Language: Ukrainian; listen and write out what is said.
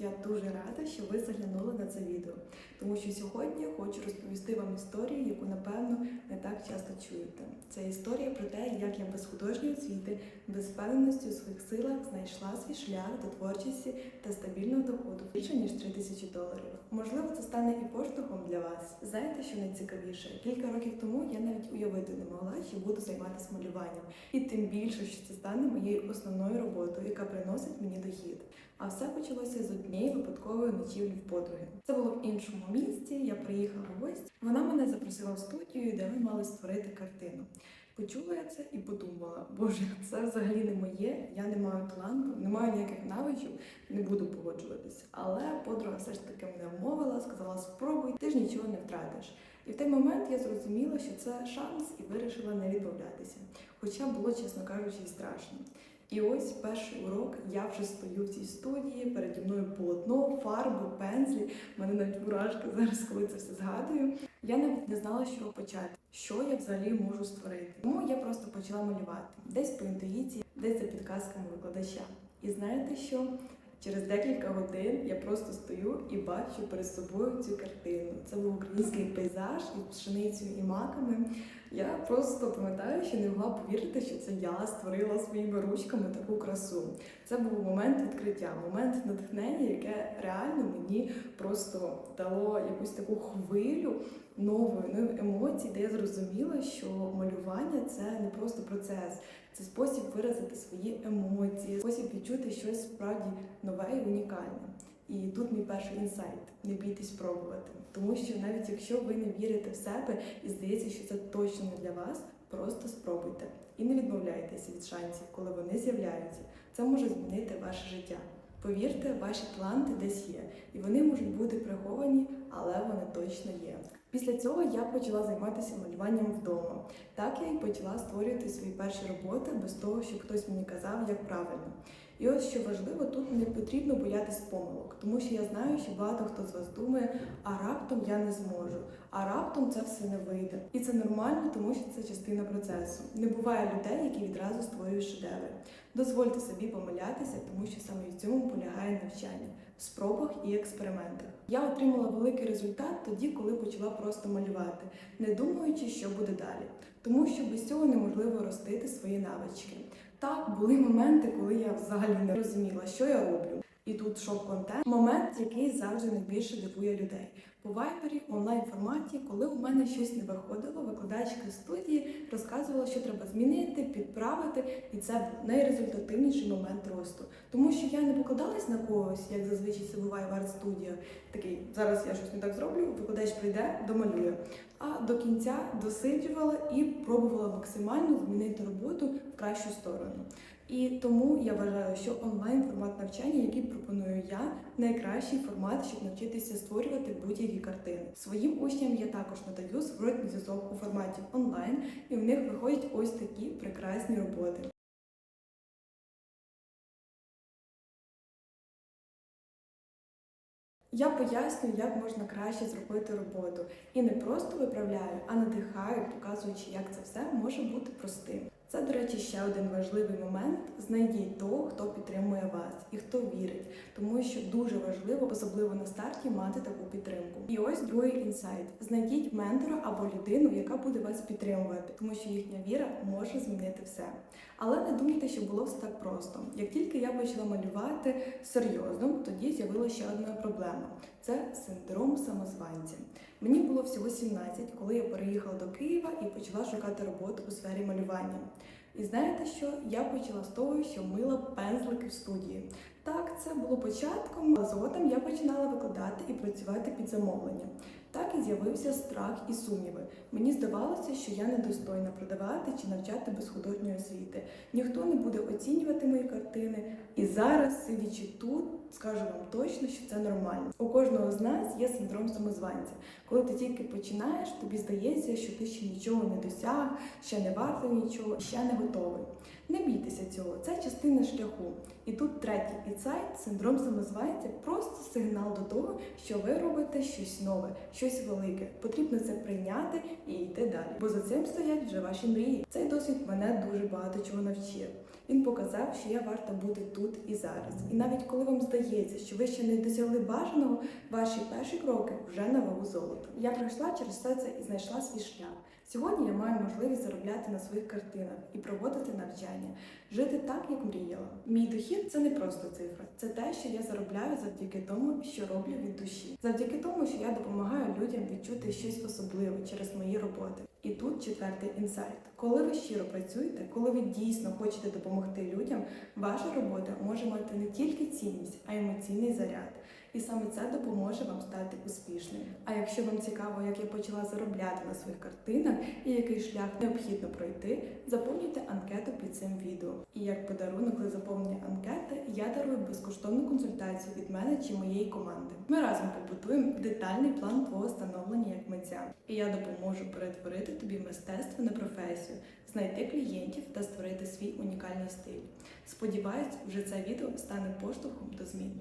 Я дуже рада, що ви заглянули на це відео, тому що сьогодні хочу розповісти вам історію, яку напевно не так часто чуєте. Це історія про те, як я без художньої освіти, без впевненості у своїх силах знайшла свій шлях до творчості та стабільного доходу більше ніж 3 тисячі доларів. Можливо, це стане і поштовхом для вас. Знаєте, що найцікавіше? Кілька років тому я навіть уявити не могла, що буду займатися малюванням, і тим більше, що це стане моєю основною роботою, яка приносить мені дохід. А все почалося з однієї випадкової ночівлі в подруги. Це було в іншому місті. Я приїхала в гості. Вона мене запросила в студію, де ми мали створити картину. Почула я це і подумала: Боже, це взагалі не моє. Я не маю таланту, не маю ніяких навичок, не буду погоджуватися. Але подруга все ж таки мене вмовила, сказала: спробуй, ти ж нічого не втратиш. І в той момент я зрозуміла, що це шанс, і вирішила не відмовлятися. Хоча було, чесно кажучи, страшно. І ось перший урок, я вже стою в цій студії, переді мною полотно, фарби, пензлі. У мене навіть мурашки зараз, коли це все згадую. Я навіть не знала, чого почати, що я взагалі можу створити. Тому я просто почала малювати десь по інтуїції, десь за підказками викладача. І знаєте що? Через декілька годин я просто стою і бачу перед собою цю картину. Це був український пейзаж із пшеницею і маками. Я просто пам'ятаю, що не могла повірити, що це я створила своїми ручками таку красу. Це був момент відкриття, момент натхнення, яке реально мені просто дало якусь таку хвилю нової нових емоцій, де я зрозуміла, що малювання це не просто процес, це спосіб виразити свої емоції, спосіб відчути щось справді нове і унікальне. І тут мій перший інсайт: не бійтесь пробувати. Тому що навіть якщо ви не вірите в себе і здається, що це точно не для вас, просто спробуйте і не відмовляйтеся від шансів, коли вони з'являються. Це може змінити ваше життя. Повірте, ваші таланти десь є, і вони можуть бути приховані, але вони точно є. Після цього я почала займатися малюванням вдома. Так я і почала створювати свої перші роботи без того, щоб хтось мені казав, як правильно. І ось що важливо, тут не потрібно боятись помилок, тому що я знаю, що багато хто з вас думає, а раптом я не зможу, а раптом це все не вийде. І це нормально, тому що це частина процесу. Не буває людей, які відразу створюють шедеври. Дозвольте собі помилятися, тому що саме в цьому полягає навчання в спробах і експериментах. Я отримала великий результат тоді, коли почала просто малювати, не думаючи, що буде далі, тому що без цього неможливо ростити свої навички. Так, були моменти, коли я взагалі не розуміла, що я роблю. І тут шок-контент, момент, який завжди найбільше дивує людей. По вайбері онлайн форматі, коли у мене щось не виходило, викладачка студії розказувала, що треба змінити, підправити, і це найрезультативніший момент росту. Тому що я не покладалась на когось, як зазвичай це буває в арт-студіях. Такий зараз я щось не так зроблю, викладач прийде, домалює. А до кінця досиджувала і пробувала максимально змінити роботу в кращу сторону. І тому я вважаю, що онлайн формат навчання, який пропоную я, найкращий формат, щоб навчитися створювати будь-які картини. Своїм учням я також надаю зворотній зв'язок у форматі онлайн, і в них виходять ось такі прекрасні роботи. Я пояснюю, як можна краще зробити роботу. І не просто виправляю, а надихаю, показуючи, як це все може бути простим. Це, до речі, ще один важливий момент. Знайдіть того, хто підтримує вас і хто вірить, тому що дуже важливо, особливо на старті, мати таку підтримку. І ось другий інсайт: знайдіть ментора або людину, яка буде вас підтримувати, тому що їхня віра може змінити все. Але не думайте, що було все так просто. Як тільки я почала малювати серйозно, тоді з'явилася ще одна проблема: це синдром самозванця. Мені було всього 17, коли я переїхала до Києва і почала шукати роботу у сфері малювання. І знаєте що? Я почала з того, що мила пензлики в студії. Так, це було початком, а згодом я починала викладати і працювати під замовлення. Так і з'явився страх і сумніви. Мені здавалося, що я недостойна продавати чи навчати без художньої освіти. Ніхто не буде оцінювати мої картини. І зараз, сидячи тут, скажу вам точно, що це нормально. У кожного з нас є синдром самозванця. Коли ти тільки починаєш, тобі здається, що ти ще нічого не досяг, ще не варто нічого, ще не готовий. Не бійтеся цього, це частина шляху. І тут третій інсайт, синдром самозванця, просто сигнал до того, що ви робите щось нове, щось велике. Потрібно це прийняти і йти далі. Бо за цим стоять вже ваші мрії. Цей досвід мене дуже багато чого навчив. Він показав, що я варта бути тут і зараз. І навіть коли вам здається, що ви ще не досягли бажаного, ваші перші кроки вже на вагу золота. Я пройшла через все це і знайшла свій шлях. Сьогодні я маю можливість заробляти на своїх картинах і проводити навчання, жити так, як мріяла. Мій дохід це не просто цифра, це те, що я заробляю завдяки тому, що роблю від душі, завдяки тому, що я допомагаю людям відчути щось особливе через мої роботи. І тут четвертий інсайт. Коли ви щиро працюєте, коли ви дійсно хочете допомогти людям, ваша робота може мати не тільки цінність, а й емоційний заряд. І саме це допоможе вам стати успішним. А якщо вам цікаво, як я почала заробляти на своїх картинах і який шлях необхідно пройти, заповнюйте анкету під цим відео. І як подарунок за заповнення анкети я дарую безкоштовну консультацію від мене чи моєї команди. Ми разом побудуємо детальний план твого становлення як митця. І я допоможу перетворити тобі мистецтво на професію, знайти клієнтів та створити свій унікальний стиль. Сподіваюсь, вже це відео стане поштовхом до змін.